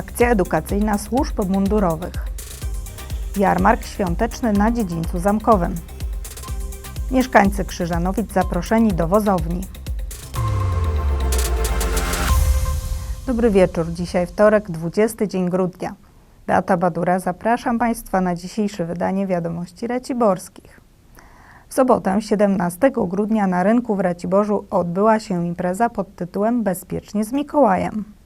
Akcja edukacyjna służb mundurowych. Jarmark świąteczny na dziedzińcu zamkowym. Mieszkańcy Krzyżanowic zaproszeni do wozowni. Dobry wieczór. Dzisiaj wtorek, 20 dzień grudnia. Beata Badura, zapraszam Państwa na dzisiejsze wydanie Wiadomości Raciborskich. W sobotę, 17 grudnia na rynku w Raciborzu odbyła się impreza pod tytułem Bezpiecznie z Mikołajem.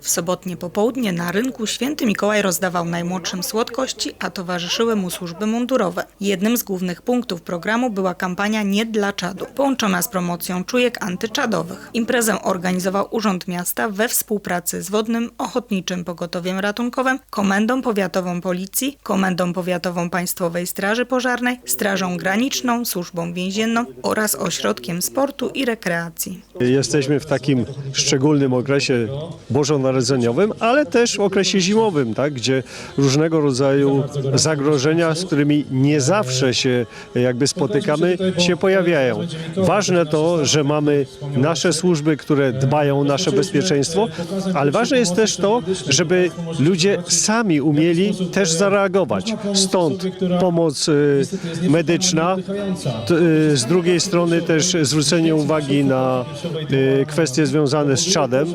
W sobotnie popołudnie na rynku święty Mikołaj rozdawał najmłodszym słodkości, a towarzyszyły mu służby mundurowe. Jednym z głównych punktów programu była kampania Nie dla czadu, połączona z promocją czujek antyczadowych. Imprezę organizował Urząd Miasta we współpracy z Wodnym Ochotniczym Pogotowiem Ratunkowym, Komendą Powiatową Policji, Komendą Powiatową Państwowej Straży Pożarnej, Strażą Graniczną, Służbą Więzienną oraz Ośrodkiem Sportu i Rekreacji. Jesteśmy w takim szczególnym okresie bożonarodzeniowym, ale też w okresie zimowym, tak, gdzie różnego rodzaju zagrożenia, z którymi nie zawsze się jakby spotykamy, się pojawiają. Ważne to, że mamy nasze służby, które dbają o nasze bezpieczeństwo, ale ważne jest też to, żeby ludzie sami umieli też zareagować. Stąd pomoc y, medyczna, y, z drugiej strony też zwrócenie uwagi na y, kwestie związane z czadem,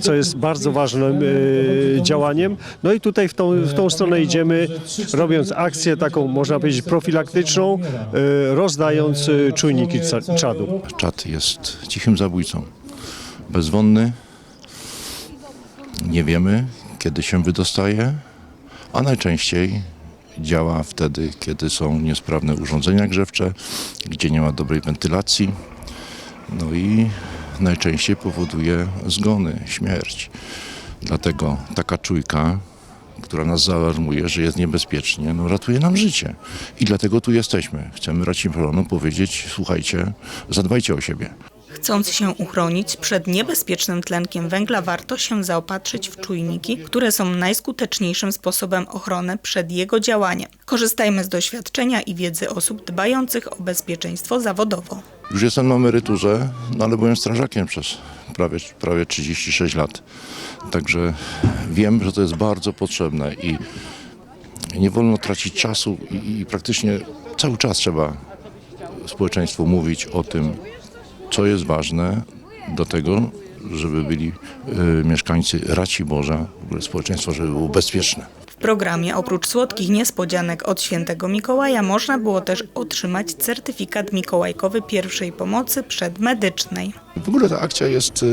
co jest bardzo ważnym y, działaniem. No i tutaj w tą, w tą stronę idziemy, robiąc akcję taką, można powiedzieć, profilaktyczną, y, rozdając czujniki czadu. Czad jest cichym zabójcą. Bezwonny. Nie wiemy, kiedy się wydostaje, a najczęściej działa wtedy, kiedy są niesprawne urządzenia grzewcze, gdzie nie ma dobrej wentylacji. No i najczęściej powoduje zgony, śmierć. Dlatego taka czujka, która nas zaalarmuje, że jest niebezpiecznie, no ratuje nam życie. I dlatego tu jesteśmy. Chcemy Raciboronom powiedzieć, słuchajcie, zadbajcie o siebie. Chcąc się uchronić przed niebezpiecznym tlenkiem węgla, warto się zaopatrzyć w czujniki, które są najskuteczniejszym sposobem ochrony przed jego działaniem. Korzystajmy z doświadczenia i wiedzy osób dbających o bezpieczeństwo zawodowo. Już jestem na emeryturze, no ale byłem strażakiem przez prawie, prawie 36 lat. Także wiem, że to jest bardzo potrzebne i nie wolno tracić czasu i, i praktycznie cały czas trzeba społeczeństwu mówić o tym, co jest ważne do tego, żeby byli y, mieszkańcy Raciborza, w ogóle społeczeństwo, żeby było bezpieczne. Programie oprócz słodkich niespodzianek od świętego Mikołaja można było też otrzymać certyfikat mikołajkowy pierwszej pomocy przedmedycznej. W ogóle ta akcja jest y,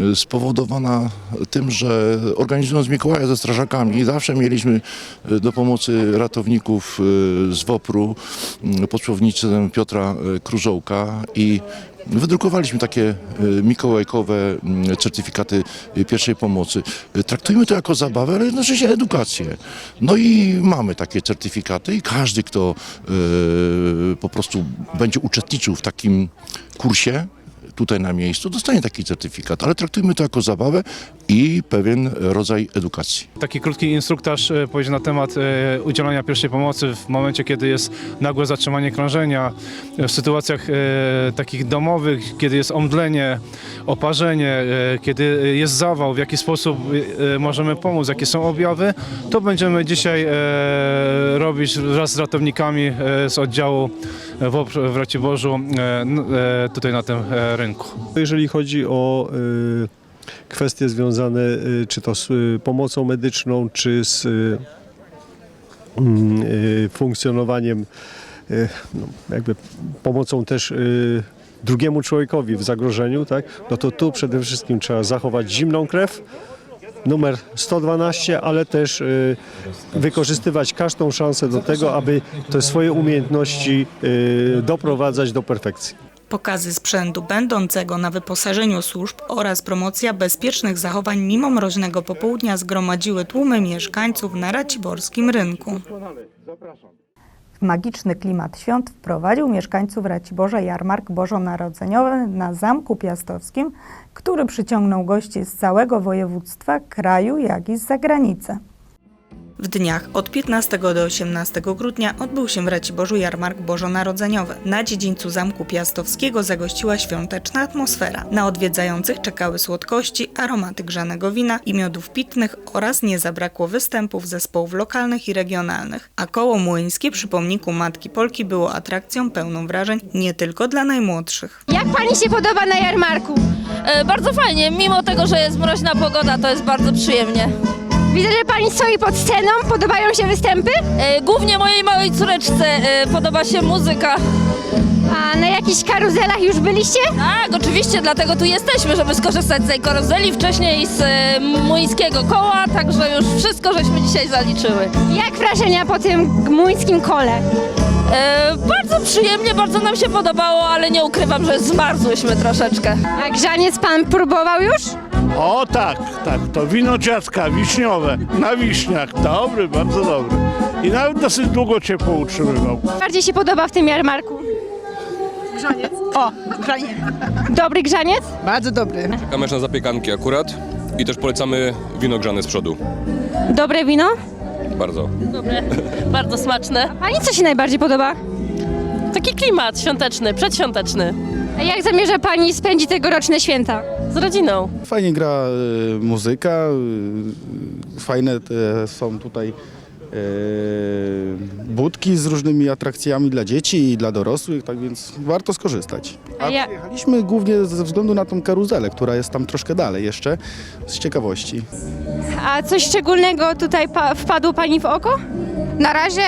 y, spowodowana tym, że organizując Mikołaja ze strażakami zawsze mieliśmy y, do pomocy ratowników z WOPR-u pod Piotra Krużołka i wydrukowaliśmy takie y, mikołajkowe y, certyfikaty y, pierwszej pomocy. Y, Traktujemy to jako zabawę, ale jednocześnie edukację. No i mamy takie certyfikaty i każdy, kto po prostu będzie uczestniczył w takim kursie, tutaj na miejscu, dostanie taki certyfikat, ale traktujmy to jako zabawę i pewien rodzaj edukacji. Taki krótki instruktaż e, powiedział na temat e, udzielania pierwszej pomocy w momencie, kiedy jest nagłe zatrzymanie krążenia, e, w sytuacjach takich domowych, kiedy jest omdlenie, oparzenie, kiedy jest zawał, w jaki sposób możemy pomóc, jakie są objawy, to będziemy dzisiaj robić wraz z ratownikami z oddziału w Raciborzu e, e, tutaj na tym e, rynku. Jeżeli chodzi o kwestie związane czy to z pomocą medyczną, czy z mm, funkcjonowaniem, no, jakby pomocą też drugiemu człowiekowi w zagrożeniu, tak, no to tu przede wszystkim trzeba zachować zimną krew, numer 112, ale też y, wykorzystywać każdą szansę do tego, aby te swoje umiejętności y, doprowadzać do perfekcji. Pokazy sprzętu będącego na wyposażeniu służb oraz promocja bezpiecznych zachowań mimo mroźnego popołudnia zgromadziły tłumy mieszkańców na raciborskim rynku. Magiczny klimat świąt wprowadził mieszkańców Raciborza jarmark bożonarodzeniowy na Zamku Piastowskim, który przyciągnął gości z całego województwa, kraju, jak i z zagranicy. W dniach od 15 do 18 grudnia odbył się w Raciborzu jarmark bożonarodzeniowy. Na dziedzińcu Zamku Piastowskiego zagościła świąteczna atmosfera. Na odwiedzających czekały słodkości, aromaty grzanego wina i miodów pitnych oraz nie zabrakło występów zespołów lokalnych i regionalnych. A koło młyńskie przy pomniku Matki Polki było atrakcją pełną wrażeń nie tylko dla najmłodszych. Jak pani się podoba na jarmarku? E, Bardzo fajnie, mimo tego, że jest mroźna pogoda, to jest bardzo przyjemnie. Widzę, że pani stoi pod sceną. Podobają się występy? E, Głównie mojej małej córeczce e, podoba się muzyka. A na jakichś karuzelach już byliście? Tak, oczywiście, dlatego tu jesteśmy, żeby skorzystać z tej karuzeli, wcześniej z e, młyńskiego koła, także już wszystko żeśmy dzisiaj zaliczyły. Jak wrażenia po tym gmuńskim kole? E, Bardzo przyjemnie, bardzo nam się podobało, ale nie ukrywam, że zmarzłyśmy troszeczkę. A grzaniec pan próbował już? O tak, tak, to wino dziadka wiśniowe na wiśniach. Dobry, bardzo dobry. I nawet dosyć długo ciepło utrzymywał. Bardziej się podoba w tym jarmarku? O, grzanie. Dobry grzaniec? Bardzo dobry. Czekamy na zapiekanki akurat i też polecamy wino grzane z przodu. Dobre wino? Bardzo. Dobre, bardzo smaczne. Pani co się najbardziej podoba? Taki klimat świąteczny, przedświąteczny, A jak zamierza pani spędzić tegoroczne święta? Z rodziną. Fajnie gra y, muzyka, y, fajne są tutaj e, budki z różnymi atrakcjami dla dzieci i dla dorosłych, tak więc warto skorzystać. A A ja- przyjechaliśmy głównie ze względu na tą karuzelę, która jest tam troszkę dalej jeszcze, z ciekawości. A coś szczególnego tutaj pa- wpadło pani w oko? Na razie,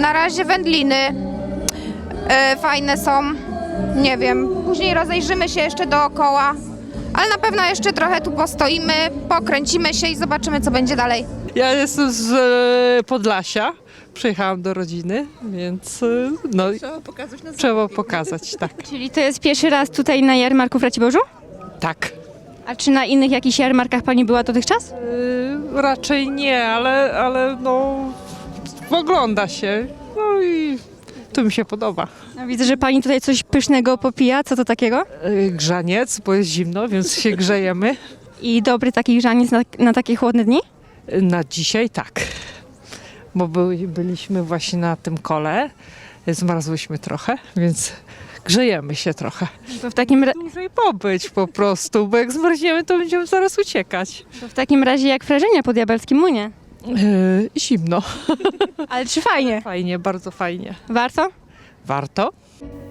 na razie wędliny e, fajne są. Nie wiem. Później rozejrzymy się jeszcze dookoła. Ale na pewno jeszcze trochę tu postoimy, pokręcimy się i zobaczymy, co będzie dalej. Ja jestem z e, Podlasia. Przyjechałam do rodziny, więc e, no, trzeba pokazać tak. Czyli to jest pierwszy raz tutaj na jarmarku w Raciborzu? Tak. A czy na innych jakichś jarmarkach pani była dotychczas? E, raczej nie, ale, ale no ogląda się. No i to mi się podoba. A widzę, że pani tutaj coś pysznego popija. Co to takiego? E, Grzaniec, bo jest zimno, więc się grzejemy. I dobry taki grzaniec na, na takie chłodne dni? Na dzisiaj tak. Bo były, byliśmy właśnie na tym kole. Zmarzłyśmy trochę, więc grzejemy się trochę. To w takim, ra- dłużej pobyć po prostu, bo jak zmarzniemy, to będziemy zaraz uciekać. to w takim razie jak wrażenia po diabelskim munie. Yy, zimno. Ale czy fajnie? Fajnie, bardzo fajnie. Warto? Warto.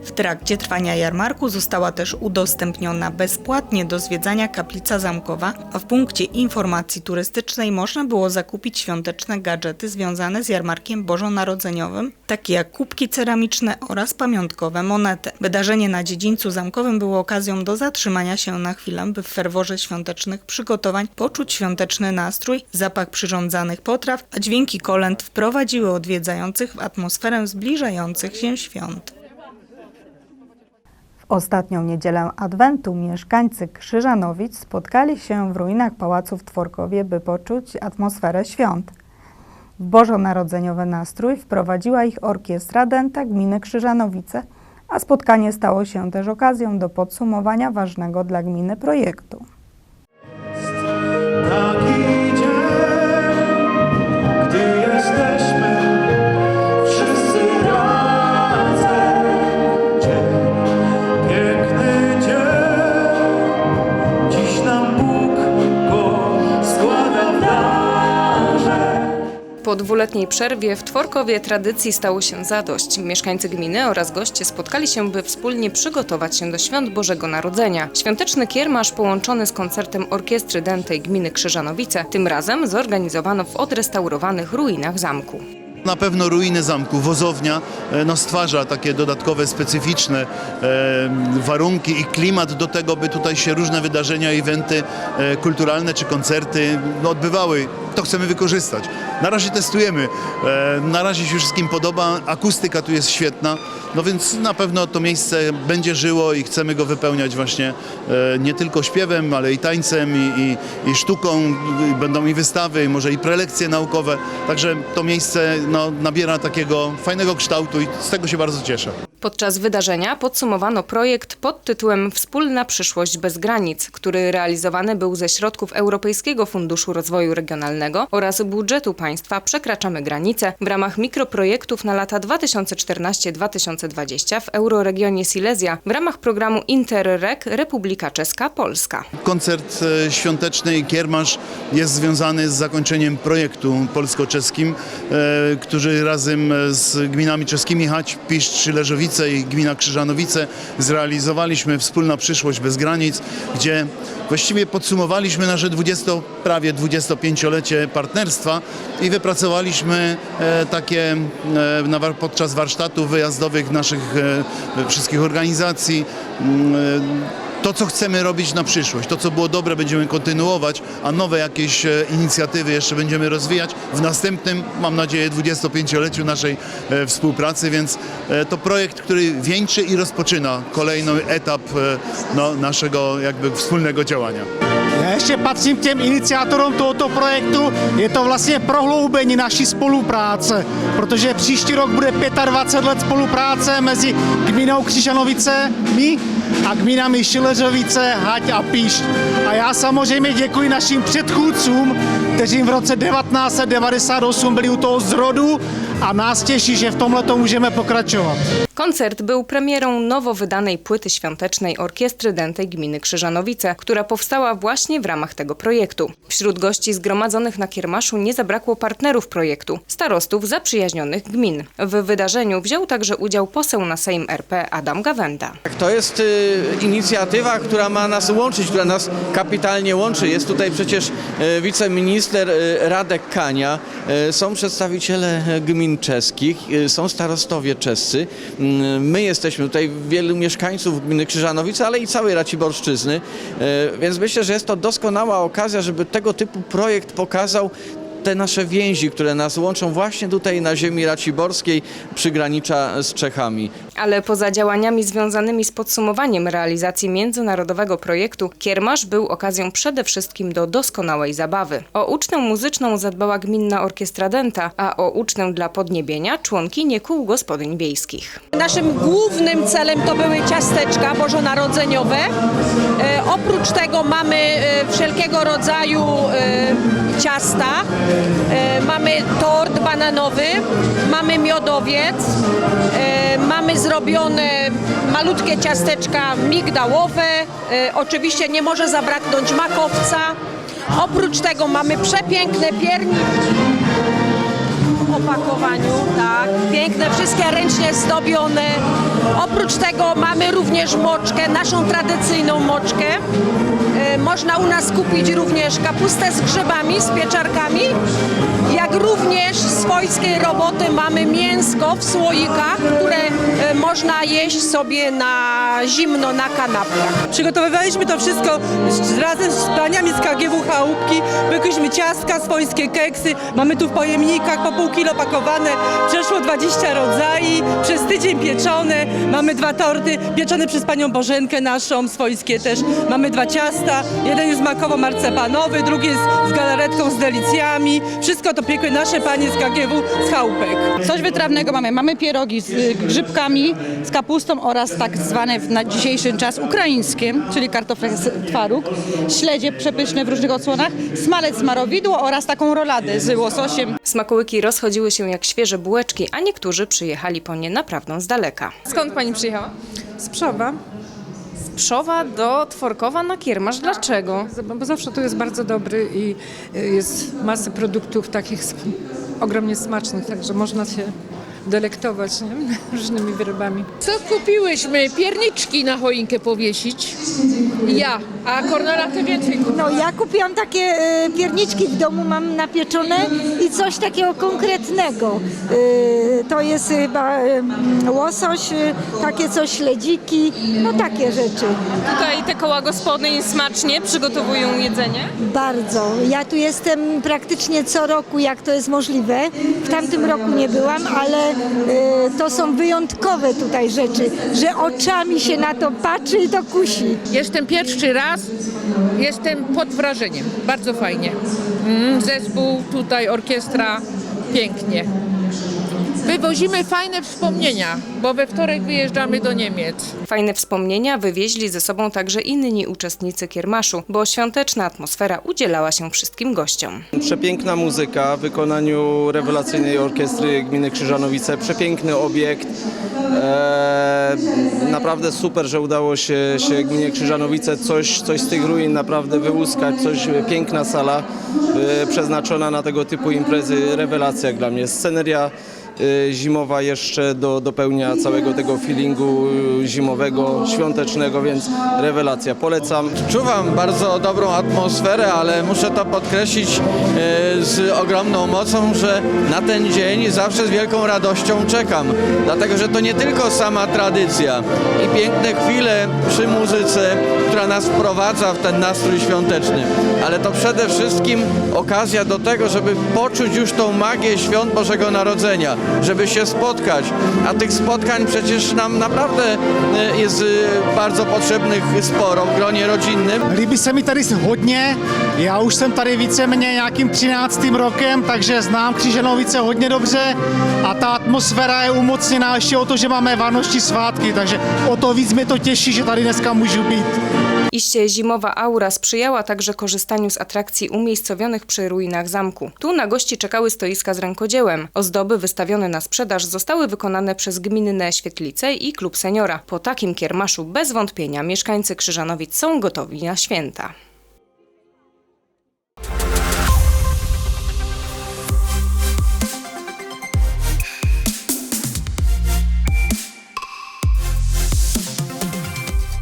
W trakcie trwania jarmarku została też udostępniona bezpłatnie do zwiedzania kaplica zamkowa, a w punkcie informacji turystycznej można było zakupić świąteczne gadżety związane z jarmarkiem bożonarodzeniowym, takie jak kubki ceramiczne oraz pamiątkowe monety. Wydarzenie na dziedzińcu zamkowym było okazją do zatrzymania się na chwilę, by w ferworze świątecznych przygotowań poczuć świąteczny nastrój, zapach przyrządzanych potraw, a dźwięki kolęd wprowadziły odwiedzających w atmosferę zbliżających się świąt. Ostatnią niedzielę Adwentu mieszkańcy Krzyżanowic spotkali się w ruinach pałacu w Tworkowie, by poczuć atmosferę świąt. W bożonarodzeniowy nastrój wprowadziła ich orkiestra Dęta Gminy Krzyżanowice, a spotkanie stało się też okazją do podsumowania ważnego dla gminy projektu. Dwuletniej przerwie w Tworkowie tradycji stało się zadość. Mieszkańcy gminy oraz goście spotkali się, by wspólnie przygotować się do Świąt Bożego Narodzenia. Świąteczny kiermasz połączony z koncertem orkiestry dętej gminy Krzyżanowice, tym razem zorganizowano w odrestaurowanych ruinach zamku. Na pewno ruiny zamku, wozownia e, no, stwarza takie dodatkowe, specyficzne e, warunki i klimat do tego, by tutaj się różne wydarzenia, eventy e, kulturalne czy koncerty no, odbywały. To chcemy wykorzystać. Na razie testujemy. E, na razie się wszystkim podoba. Akustyka tu jest świetna. No więc na pewno to miejsce będzie żyło i chcemy go wypełniać właśnie e, nie tylko śpiewem, ale i tańcem i, i, i sztuką. Będą i wystawy, i może i prelekcje naukowe. Także to miejsce no, nabiera takiego fajnego kształtu i z tego się bardzo cieszę. Podczas wydarzenia podsumowano projekt pod tytułem Wspólna przyszłość bez granic, który realizowany był ze środków Europejskiego Funduszu Rozwoju Regionalnego oraz budżetu państwa przekraczamy granice w ramach mikroprojektów na lata 2014-2020 w euroregionie Silesia w ramach programu Interreg Republika Czeska Polska. Koncert e, świąteczny kiermasz jest związany z zakończeniem projektu polsko-czeskim, e, który razem z gminami czeskimi Chać, Piszcz, Leżowice i gmina Krzyżanowice zrealizowaliśmy Wspólna Przyszłość bez granic, gdzie właściwie podsumowaliśmy nasze 20, prawie 25-lecie partnerstwa i wypracowaliśmy e, takie e, podczas warsztatów wyjazdowych naszych e, wszystkich organizacji mm, to, co chcemy robić na przyszłość, to, co było dobre, będziemy kontynuować, a nowe jakieś inicjatywy jeszcze będziemy rozwijać w następnym, mam nadzieję, 25-leciu naszej współpracy, więc to projekt, który wieńczy i rozpoczyna kolejny etap no, naszego jakby wspólnego działania. Ještě patřím k těm iniciátorům tohoto projektu. Je to vlastně prohloubení naší spolupráce, protože příští rok bude 25 let spolupráce mezi gminou Křižanovice, my a gminami Šileřovice, Hať a Píšť. A já samozřejmě děkuji našim předchůdcům, kteří v roce 1998 byli u toho zrodu a nás těší, že v tomhle můžeme pokračovat. Koncert był premierą nowo wydanej płyty świątecznej Orkiestry Dętej Gminy Krzyżanowice, która powstała właśnie w ramach tego projektu. Wśród gości zgromadzonych na kiermaszu nie zabrakło partnerów projektu, starostów zaprzyjaźnionych gmin. W wydarzeniu wziął także udział poseł na Sejm RP Adam Gawenda. To jest y, inicjatywa, która ma nas łączyć, która nas kapitalnie łączy. Jest tutaj przecież y, wiceminister y, Radek Kania, y, są przedstawiciele y, gmin czeskich, y, są starostowie czescy. Y, My jesteśmy tutaj, wielu mieszkańców gminy Krzyżanowice, ale i całej Raciborszczyzny, y, więc myślę, że jest to doskonała okazja, żeby tego typu projekt pokazał te nasze więzi, które nas łączą właśnie tutaj na ziemi raciborskiej, przygranicza z Czechami. Ale poza działaniami związanymi z podsumowaniem realizacji międzynarodowego projektu, kiermasz był okazją przede wszystkim do doskonałej zabawy. O ucztę muzyczną zadbała Gminna Orkiestra Dęta, a o ucztę dla podniebienia członkinie kół gospodyń wiejskich. Naszym głównym celem to były ciasteczka bożonarodzeniowe. E, oprócz tego mamy e, wszelkiego rodzaju e, ciasta. E, mamy tort bananowy, mamy miodowiec, e, mamy zrobione malutkie ciasteczka migdałowe. E, oczywiście nie może zabraknąć makowca. Oprócz tego mamy przepiękne pierniki w opakowaniu, tak, piękne, wszystkie ręcznie zdobione. Oprócz tego mamy również moczkę, naszą tradycyjną moczkę. E, Można u nas kupić również kapustę z grzybami, z pieczarkami, jak również swojskiej roboty mamy mięsko w słoikach, które e, można jeść sobie na zimno na kanapkach. Przygotowywaliśmy to wszystko z- razem z paniami z KGW Chałupki. Pekliśmy ciastka, swojskie keksy. Mamy tu w pojemnikach po pół kilo pakowane. Przeszło 20 rodzajów. Przez tydzień pieczone. Mamy dwa torty pieczone przez panią Bożenkę naszą, swojskie też. Mamy dwa ciasta. Jeden jest makowo-marcepanowy, drugi jest z galaretką z delicjami. Wszystko to piekły nasze panie z KGW z Chałupek. Coś wytrawnego mamy. Mamy pierogi z y, grzybkami, z kapustą oraz tak zwane w- na dzisiejszy czas ukraińskie, czyli kartofle z twaróg, śledzie przepyszne w różnych odsłonach, smalec smarowidło oraz taką roladę z łososiem. Smakołyki rozchodziły się jak świeże bułeczki, a niektórzy przyjechali po nie naprawdę z daleka. Skąd pani przyjechała? Z Przowa, Z Pszowa do Tworkowa na kiermasz. Dlaczego? bo zawsze tu jest bardzo dobry i y, jest masy produktów takich ogromnie smacznych, także można się delektować nie? różnymi wyrobami. Co kupiłyśmy? Pierniczki na choinkę powiesić. Ja, a Kornela ty więcej No ja kupiłam takie e, pierniczki w domu, mam napieczone i coś takiego konkretnego. E, to jest chyba e, łosoś, e, takie coś śledziki, no takie rzeczy. Tutaj te koła gospodyń smacznie przygotowują jedzenie. Bardzo. Ja tu jestem praktycznie co roku, jak to jest możliwe. W tamtym roku nie byłam, ale to są wyjątkowe tutaj rzeczy, że oczami się na to patrzy i to kusi. Jestem pierwszy raz, jestem pod wrażeniem. Bardzo fajnie. Mm, Zespół, tutaj orkiestra, pięknie. Wywozimy fajne wspomnienia, bo we wtorek wyjeżdżamy do Niemiec. Fajne wspomnienia wywieźli ze sobą także inni uczestnicy kiermaszu, bo świąteczna atmosfera udzielała się wszystkim gościom. Przepiękna muzyka w wykonaniu rewelacyjnej orkiestry gminy Krzyżanowice, przepiękny obiekt. Eee, naprawdę super, że udało się, się gminie Krzyżanowice coś, coś z tych ruin naprawdę wyłuskać, coś, piękna sala e, przeznaczona na tego typu imprezy, rewelacja dla mnie. Sceneria zimowa jeszcze do, dopełnia całego tego feelingu e, zimowego, świątecznego, więc rewelacja. Polecam. Czuwam bardzo dobrą atmosferę, ale muszę to podkreślić e, z ogromną mocą, że na ten dzień zawsze z wielką radością czekam. Dlatego, że to nie tylko sama tradycja i piękne chwile przy muzyce, która nas wprowadza w ten nastrój świąteczny, ale to przede wszystkim okazja do tego, żeby poczuć już tą magię świąt Bożego Narodzenia, żeby się spotkać. A tych spotkań przecież nam naprawdę e, jest e, bardzo potrzebnych sporo w gronie rodzinnym. Líbí se mi tady hodně, já už jsem tady víceméně nějakým 13. rokem, takže znám Křižanovice hodně dobře a ta atmosféra je umocněná ještě o to, že máme Vánoční svátky, takže o to víc to těší, že tady dneska můžu být. Iście zimowa aura sprzyjała także korzystaniu z atrakcji umiejscowionych przy ruinach zamku. Tu na gości czekały stoiska z rękodziełem. Ozdoby wystawione na sprzedaż zostały wykonane przez gminne świetlice i klub seniora. Po takim kiermaszu bez wątpienia mieszkańcy Krzyżanowic są gotowi na święta.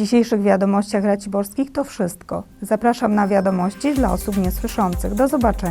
Dzisiejszych wiadomościach raciborskich to wszystko. Zapraszam na wiadomości dla osób niesłyszących. Do zobaczenia.